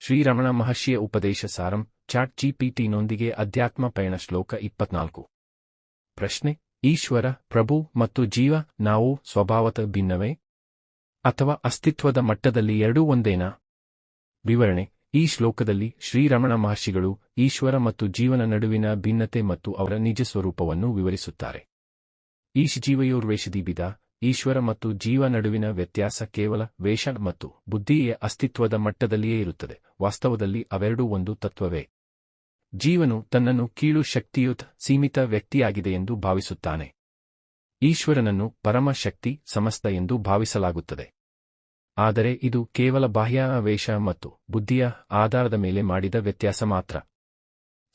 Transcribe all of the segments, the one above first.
ಶ್ರೀರಮಣ ಮಹರ್ಷಿಯ ಉಪದೇಶ ಸಾರಂ ಚಾಟ್ ಜಿಪಿಟಿನೊಂದಿಗೆ ಅಧ್ಯಾತ್ಮ ಪಯಣ ಶ್ಲೋಕ ಇಪ್ಪತ್ನಾಲ್ಕು. ಪ್ರಶ್ನೆ, ಈಶ್ವರ, ಪ್ರಭು ಮತ್ತು ಜೀವ ನಾವು ಸ್ವಭಾವತ ಭಿನ್ನವೇ? ಅಥವಾ ಅಸ್ತಿತ್ವದ ಮಟ್ಟದಲ್ಲಿ ಎರಡೂ ಒಂದೇನಾ? ವಿವರಣೆ, ಈ ಶ್ಲೋಕದಲ್ಲಿ ಶ್ರೀರಮಣ ಮಹರ್ಷಿಗಳು ಈಶ್ವರ ಮತ್ತು ಜೀವನ ನಡುವಿನ ಭಿನ್ನತೆ ಮತ್ತು ಅವರ ನಿಜ ಸ್ವರೂಪವನ್ನು ವಿವರಿಸುತ್ತಾರೆ. ಈಶ್ ಜೀವಯೋರ್ವೇಷದಿ ಬಿದ ಈಶ್ವರ ಮತ್ತು ಜೀವ ನಡುವಿನ ವ್ಯತ್ಯಾಸ ಕೇವಲ ವೇಷ ಮತ್ತು ಬುದ್ಧಿಯ ಅಸ್ತಿತ್ವದ ಮಟ್ಟದಲ್ಲಿಯೇ ಇರುತ್ತದೆ, ವಾಸ್ತವದಲ್ಲಿ ಅವೆರಡೂ ಒಂದು ತತ್ವವೇ. ಜೀವನು ತನ್ನನ್ನು ಕೀಳು ಶಕ್ತಿಯುತ ಸೀಮಿತ ವ್ಯಕ್ತಿಯಾಗಿದೆ ಎಂದು ಭಾವಿಸುತ್ತಾನೆ. ಈಶ್ವರನನ್ನು ಪರಮ ಶಕ್ತಿ ಸಮಸ್ತ ಎಂದು ಭಾವಿಸಲಾಗುತ್ತದೆ. ಆದರೆ ಇದು ಕೇವಲ ಬಾಹ್ಯ ಬಾಹ್ಯಾವೇಶ ಮತ್ತು ಬುದ್ಧಿಯ ಆಧಾರದ ಮೇಲೆ ಮಾಡಿದ ವ್ಯತ್ಯಾಸ ಮಾತ್ರ.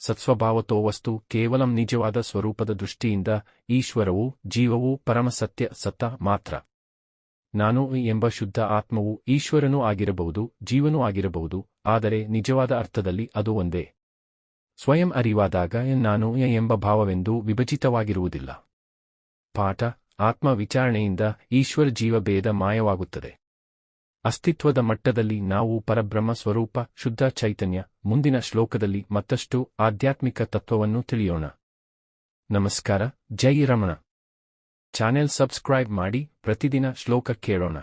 ಸತ್ಸ್ವಭಾವತೋ ವಸ್ತು ಕೇವಲಂ ನಿಜವಾದ ಸ್ವರೂಪದ ದೃಷ್ಟಿಯಿಂದ ಈಶ್ವರವು ಜೀವವು ಪರಮಸತ್ಯ ಸತ್ತ ಮಾತ್ರ. ನಾನು ಎಂಬ ಶುದ್ಧ ಆತ್ಮವು ಈಶ್ವರನೂ ಆಗಿರಬಹುದು, ಜೀವನೂ ಆಗಿರಬಹುದು, ಆದರೆ ನಿಜವಾದ ಅರ್ಥದಲ್ಲಿ ಅದು ಒಂದೇ. ಸ್ವಯಂ ಅರಿವಾದಾಗ ನಾನು ಎಂಬ ಭಾವವೆಂದು ವಿಭಜಿತವಾಗಿರುವುದಿಲ್ಲ. ಪಾಠ, ಆತ್ಮ ವಿಚಾರಣೆಯಿಂದ ಈಶ್ವರ ಜೀವ ಭೇದ ಮಾಯವಾಗುತ್ತದೆ. ಅಸ್ತಿತ್ವದ ಮಟ್ಟದಲ್ಲಿ ನಾವು ಪರಬ್ರಹ್ಮ ಸ್ವರೂಪ, ಶುದ್ಧ ಚೈತನ್ಯ, ಮುಂದಿನ ಶ್ಲೋಕದಲ್ಲಿ ಮತ್ತಷ್ಟು ಆಧ್ಯಾತ್ಮಿಕ ತತ್ವವನ್ನು ತಿಳಿಯೋಣ. ನಮಸ್ಕಾರ, ಜೈ ರಮಣ. ಚಾನೆಲ್ ಸಬ್ಸ್ಕ್ರೈಬ್ ಮಾಡಿ ಪ್ರತಿದಿನ ಶ್ಲೋಕ ಕೇಳೋಣ.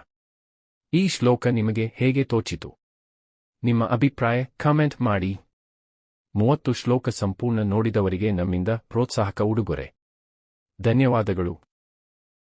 ಈ ಶ್ಲೋಕ ನಿಮಗೆ ಹೇಗೆ ತೋಚಿತು? ನಿಮ್ಮ ಅಭಿಪ್ರಾಯ ಕಾಮೆಂಟ್ ಮಾಡಿ. ಮೂವತ್ತು ಶ್ಲೋಕ ಸಂಪೂರ್ಣ ನೋಡಿದವರಿಗೆ ನಮ್ಮಿಂದ ಪ್ರೋತ್ಸಾಹಕ ಉಡುಗೊರೆ. ಧನ್ಯವಾದಗಳು.